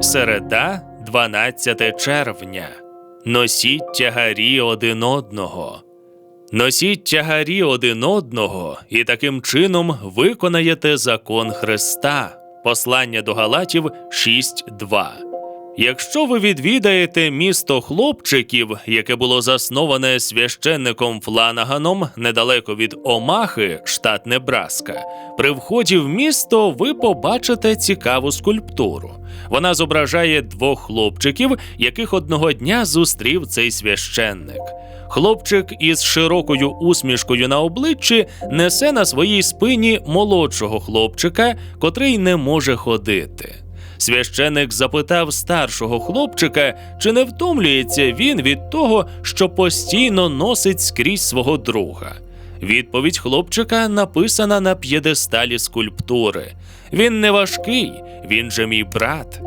Середа, 12 червня. Носіть тягарі один одного. Носіть тягарі один одного, і таким чином виконаєте закон Христа. Послання до Галатів 6.2. Якщо ви відвідаєте місто хлопчиків, яке було засноване священником Фланаганом недалеко від Омахи, штат Небраска, при вході в місто ви побачите цікаву скульптуру. Вона зображає двох хлопчиків, яких одного дня зустрів цей священник. Хлопчик із широкою усмішкою на обличчі несе на своїй спині молодшого хлопчика, котрий не може ходити. Священик запитав старшого хлопчика, чи не втомлюється він від того, що постійно носить скрізь свого друга. Відповідь хлопчика написана на п'єдесталі скульптури. Він не важкий, він же мій брат.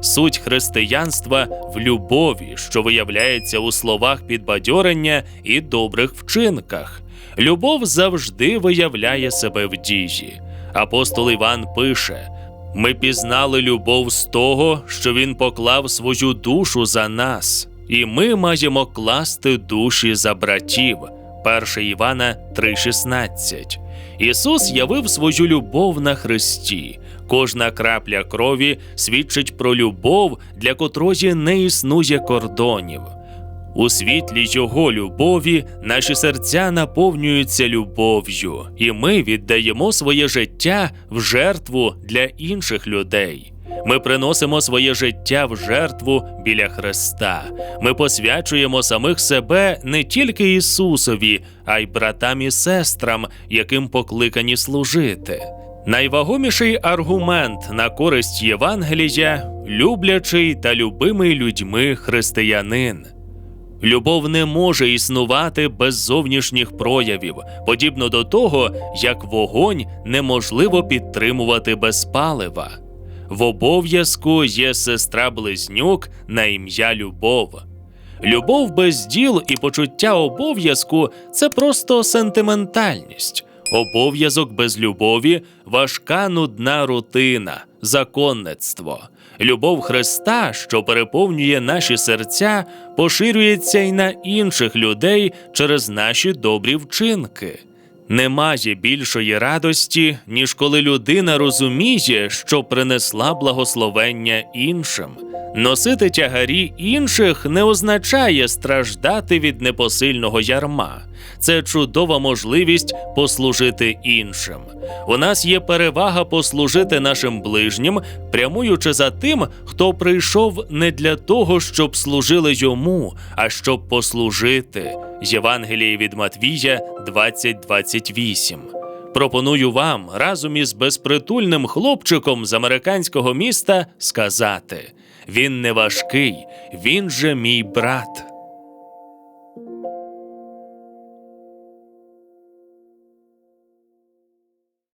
Суть християнства в любові, що виявляється у словах підбадьорення і добрих вчинках. Любов завжди виявляє себе в дії. Апостол Іван пише: ми пізнали любов з того, що він поклав свою душу за нас, і ми маємо класти душі за братів. 1 Івана 3,16. Ісус явив свою любов на Христі. Кожна крапля крові свідчить про любов, для котрої не існує кордонів. У світлі Його любові наші серця наповнюються любов'ю, і ми віддаємо своє життя в жертву для інших людей. Ми приносимо своє життя в жертву біля Христа. Ми посвячуємо самих себе не тільки Ісусові, а й братам і сестрам, яким покликані служити. Найвагоміший аргумент на користь Євангелія люблячий та любимий людьми християнин. Любов не може існувати без зовнішніх проявів, подібно до того, як вогонь неможливо підтримувати без палива. В обов'язку є сестра близнюк на ім'я Любов. Любов без діл і почуття обов'язку це просто сентиментальність. Обов'язок без любові важка нудна рутина, законництво. Любов Христа, що переповнює наші серця, поширюється й на інших людей через наші добрі вчинки. Немає більшої радості, ніж коли людина розуміє, що принесла благословення іншим. Носити тягарі інших не означає страждати від непосильного ярма. Це чудова можливість послужити іншим. У нас є перевага послужити нашим ближнім, прямуючи за тим, хто прийшов не для того, щоб служили йому, а щоб послужити. Євангеліє від Матвія 20.28. Пропоную вам разом із безпритульним хлопчиком з американського міста сказати: він не важкий, він же мій брат.